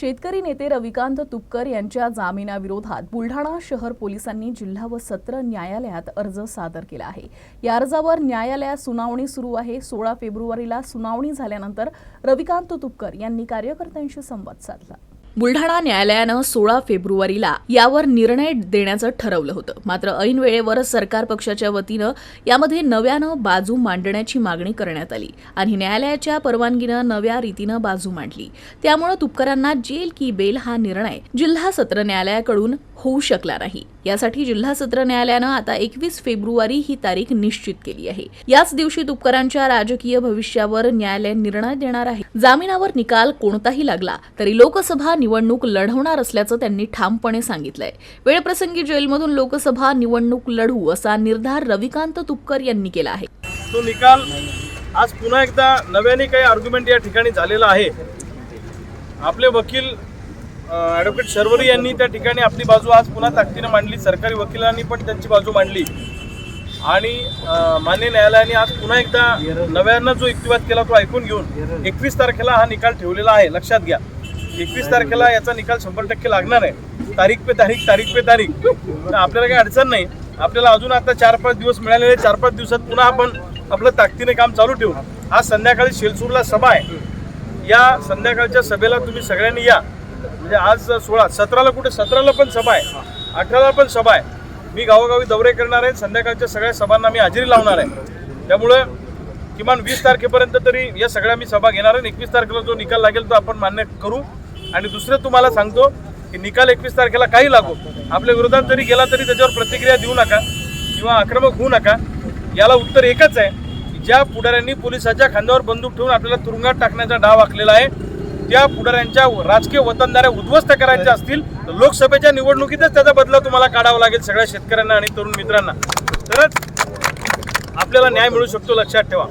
शेतकरी नेते रविकांत तुपकर यांच्या जामिनाविरोधात बुलढाणा शहर पोलिसांनी जिल्हा व सत्र न्यायालयात अर्ज सादर केला आहे. या अर्जावर न्यायालयात सुनावणी सुरू आहे. सोळा फेब्रुवारीला सुनावणी झाल्यानंतर रविकांत तुपकर यांनी कार्यकर्त्यांशी संवाद साधला. बुलढाणा न्यायालयानं सोळा फेब्रुवारीला यावर निर्णय देण्याचं ठरवलं होतं. मात्र ऐन वेळेवर सरकार पक्षाच्या वतीनं यामध्ये नव्यानं बाजू मांडण्याची मागणी करण्यात आली आणि न्यायालयाच्या परवानगीनं नव्या रीतीनं बाजू मांडली. त्यामुळे तुपकरांना जेल की बेल हा निर्णय जिल्हा सत्र न्यायालयाकडून होऊ शकला नाही. यासाठी जिल्हा सत्र न्यायालयानं आता एकवीस फेब्रुवारी ही तारीख निश्चित केली आहे. याच दिवशी तुपकरांच्या राजकीय भविष्यावर न्यायालय निर्णय देणार आहे. जामिनावर निकाल कोणताही लागला तरी लोकसभा निवडणूक लढवणार असल्याचं त्यांनी ठामपणे सांगितलंय. वेळप्रसंगी जेलमधून लोकसभा निवडणूक लढू असा निर्धार रविकांत तुपकर यांनी केला आहे. तो निकाल आज पुन्हा एकदा नव्याने काही आर्ग्युमेंट या ठिकाणी झालेला आहे. आपले वकील ॲडव्होकेट शर्वरी यांनी त्या ठिकाणी आपली बाजू आज पुन्हा ताकदीनं मांडली सरकारी वकिलांनी पण त्यांची बाजू मांडली. आणि अ, मान्य न्यायालयाने आज पुन्हा एकदा नव्यानं जो युक्तिवाद केला तो ऐकून घेऊन एकवीस तारखेला हा निकाल ठेवलेला आहे. लक्षात घ्या. एकवीस तारखेला याचा निकाल शंभर टक्के लागणार आहे. तारीख पे तारीख तारीख पे तारीख. तर आपल्याला काही अडचण नाही. आपल्याला अजून आता चार पाच दिवस मिळालेले चार पाच दिवसात पुन्हा आपण आपलं ताकदीने काम चालू ठेवू. आज संध्याकाळी शेलसूरला सभा आहे. या संध्याकाळच्या सभेला तुम्ही सगळ्यांनी या. म्हणजे आज सोळा सतराला कुठे? सतराला पण सभा आहे. अठराला पण सभा आहे. मी गावोगावी दौरे करणार आहे. संध्याकाळच्या सगळ्या सभांना मी हजेरी लावणार आहे. त्यामुळं किमान वीस तारखेपर्यंत तरी या सगळ्या मी सभा घेणार आहे. एकवीस तारखेला जो निकाल लागेल तो आपण मान्य करू. आणि दुसरं तुम्हाला सांगतो की निकाल एकवीस तारखेला काही लागू. आपल्या विरोधात जरी गेला तरी त्याच्यावर प्रतिक्रिया देऊ नका किंवा आक्रमक होऊ नका. याला उत्तर एकच आहे की ज्या पुढाऱ्यांनी पोलिसाच्या खांद्यावर बंदूक ठेवून आपल्याला तुरुंगात टाकण्याचा डाव आखलेला आहे त्या पुढाऱ्यांच्या राजकीय वतनदाऱ्या उद्ध्वस्त करायच्या असतील तर लोकसभेच्या निवडणुकीतच त्याचा बदला तुम्हाला काढावा लागेल सगळ्या शेतकऱ्यांना आणि तरुण मित्रांना. तरच आपल्याला न्याय मिळू शकतो लक्षात ठेवा.